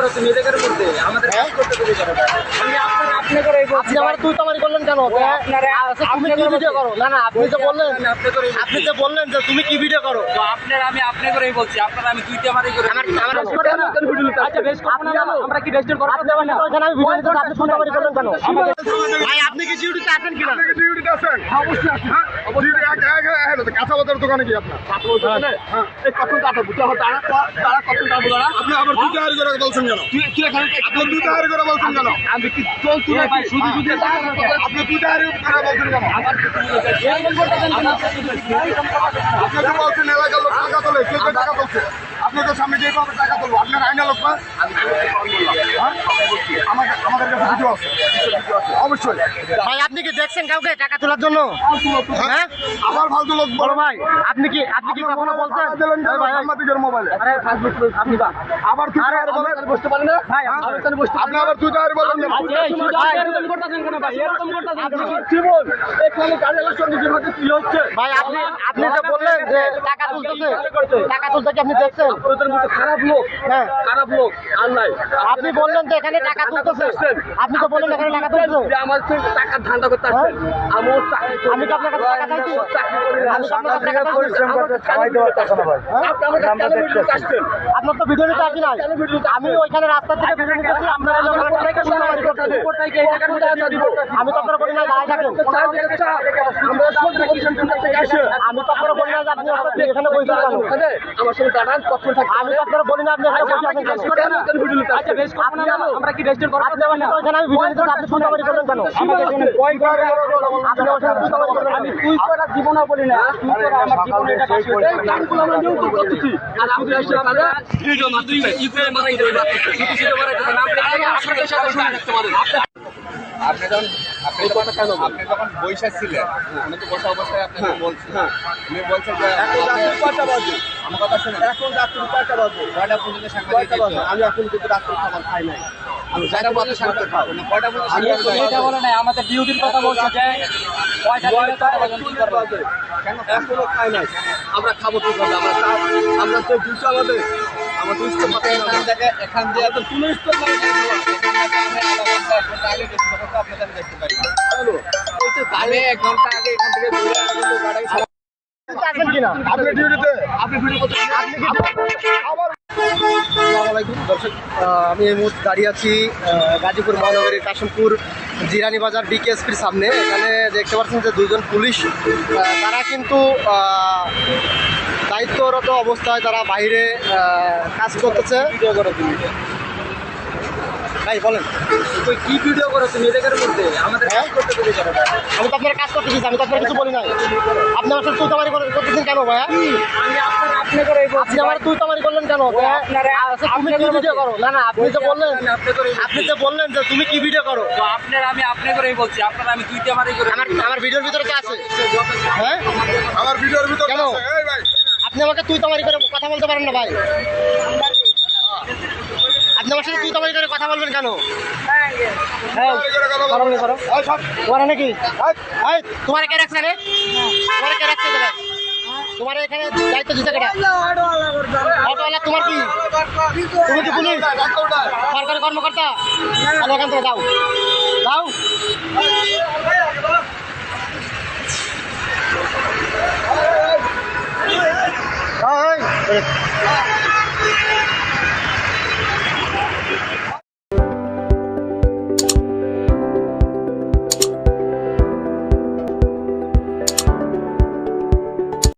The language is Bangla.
করো তুমি করতে আমাদের কাজ করতে দেরি করো আমি আপনার আপনি করে আপনি আমার তুই তামারি করলেন কেন আপনারা- কি ভিডিও করো? না না আপনি যে বললেন আপনি করে বললেন যে তুমি কি ভিডিও করো? তো আপনার আমি আপনি করেই বলছি। আপনার আমি দুইটা মারি করে আমার আমার আচ্ছা বেশ করব না আমরা কি রেজিস্টার করব? আপনি আমি ভিডিও দিতে আপনি তুই তোমারি করলেন কেন? ভাই আপনি কি ডিউটিতে আছেন কিনা? আপনি ডিউটিতে আছেন? অবশ্যই আছি। হ্যাঁ ডিউটি এক এক এক কাঁচা বাজার দোকানে কি আপনার। হ্যাঁ। আপনি আবার দুটো হারি করে বলছেন কেন? আপনি দুটো হারি করে বলছেন কেন? আমি কি চলছি না ভাই? শুধু শুধু আপনি দুটো হারি করে বলছেন কেন? আপনি। তো বলছেন এলাকার লোক টাকা তোলে কে কে টাকা তুলছে? আপনাদের সামনে যেভাবে টাকা তুলবো। আপনার আইনা লোক না হ্যাঁ? আমাদের আমাদের কাছে ভিডিও আছে অবশ্যই। ভাই আপনি কি দেখছেন কাউকে টাকা তোলার জন্য? হ্যাঁ? আবার ফালতু লোক বড় ভাই আপনি কি আপনি কি কখনো বলছেন? ভাই, সাংবাদিকের মোবাইলে আরে ফেসবুক আপনি বা আবার তুই হারি বলেন বসতে পারেন না? ভাই আপনি আবার তুই হারি বলেন কেন? ভাই? আপনি আপনি যে বললেন যে টাকা তুলতেছে। টাকা তুলতে কি আপনি দেখছেন? খারাপ লোক হ্যাঁ। খারাপ লোক আর নাই। আপনি বললেন যে এখানে টাকা তুলতেছে। আপনি তো বললেন এখানে টাকা তুলতেছে যে আমার থেকে টাকা ধান্দা করতে আসছেন আমি। আমি কি আপনার কাছে টাকা চাইছি না। আমি কি আপনার কাছে টাকা করতে আসছেন? আপনি আমার কাছে আসছেন? আপনার তো ভিডিও নিতে আসি নাই আমি ওইখানে রাস্তা থেকে ভিডিও নিতেছি আপনারা হলো আমার টাকা এই টাকার মধ্যে আমরা দিব? আমি তো আপনারা বলি না দাঁড়ায় থাকেন। আমরা সব কমিশন থেকে আসে। আমি তো আপনারা বলি না আপনি এখানে বসে কেন আমার সঙ্গে দাঁড়ান কখন থাকতে আমি তো আপনারা বলি না আপনি এখানে বসে আছেন কেন আচ্ছা বেশ না? আমরা কি আপনি আমার সাথে ওইখানে আমি আপনি তুলনাবাড়ি করলেন কেন আমাকে এখানে ভয় করে আপনি আমার সাথে তুলনাবাড়ি করলেন আমি তুই করা জীবনে বলি না তুই করা আমার জীবনে এটা কাজ করে গানগুলো আমরা নিয়ন্ত্রণ করতেছি আর আপনি এসে আমরা ভিডিও মারতেছি ইউপিআই মারাই দেবে শুধু শুধু মারাই দেবে আপনি আপনাদের সাথে শুনে রাখতে পারেন আপনি যখন আপনি যখন আপনি যখন বৈশা ছিলেন আমি তো বসা অবস্থায় আপনাকে বলছি উনি বলছেন যে কয়টা বাজে? আমার কথা শুনুন। এখন রাত্রি কয়টা বাজে? কয়টা পর্যন্ত সাংবাদিক আমি এখন কিন্তু রাত্রি খাবার খাই নাই। আমাদের ডিউটির কথা বলছে যে এখনও খাই নাই আমরা খাব কি করবে? আমরা আমরা তো এখান থেকে এখান দিয়ে কোনো ঘণ্টা এক ঘণ্টা আগে এখান থেকে আপনি ডিউটিতে আপনি ভিডিও করতে আপনি কি আসসালামাইকুম দর্শক আমি এই মুহূর্তে দাঁড়িয়ে আছি গাজীপুর মহানগরীর কাশিমপুর জিরানি বাজার বিকেএসপির সামনে। এখানে দেখতে পাচ্ছেন যে দুজন পুলিশ তারা কিন্তু দায়িত্বরত অবস্থায় তারা বাইরে কাজ করতেছে। ভাই বলেন। তুই কি ভিডিও করো তুমি? করতে? আমাদের কাজ করতে করো আমি তো আপনার কাজ করতে দিচ্ছি আমি তো আপনার কিছু বলি নাই। আপনি আমার সাথে তামারি করতেছেন কেন ভাইয়া? আমি আপনার আপনি করে আপনি আমার তুই তামারি করলেন কেন? আপনারা- আচ্ছা, তুমি কি ভিডিও করো? না না আপনি যে বললেন আপনি বললেন যে তুমি কি ভিডিও করো? তো আপনার আমি আপনি করেই বলছি আপনার আমি দুইটা মারি করে আমার আমার ভিডিওর ভিতরে কি আছে? হ্যাঁ? আমার ভিডিওর ভিতর কেন? আছে, এই ভাই। আপনি আমাকে তুই তামারি করে কথা বলতে পারেন না ভাই। আপনি আমার সাথে তুই তামারি করে কথা বলবেন কেন? হ্যাঁ। তোমার নাকি তোমার কে রাখছে রে? তোমার কে রাখছে তোমার এখানে দায়িত্ব দিতে কেটা অটোওয়ালা তোমার কি? তুমি কি পুলিশ? সরকারি কর্মকর্তা? তাহলে এখান থেকে যাও। যাও। এই।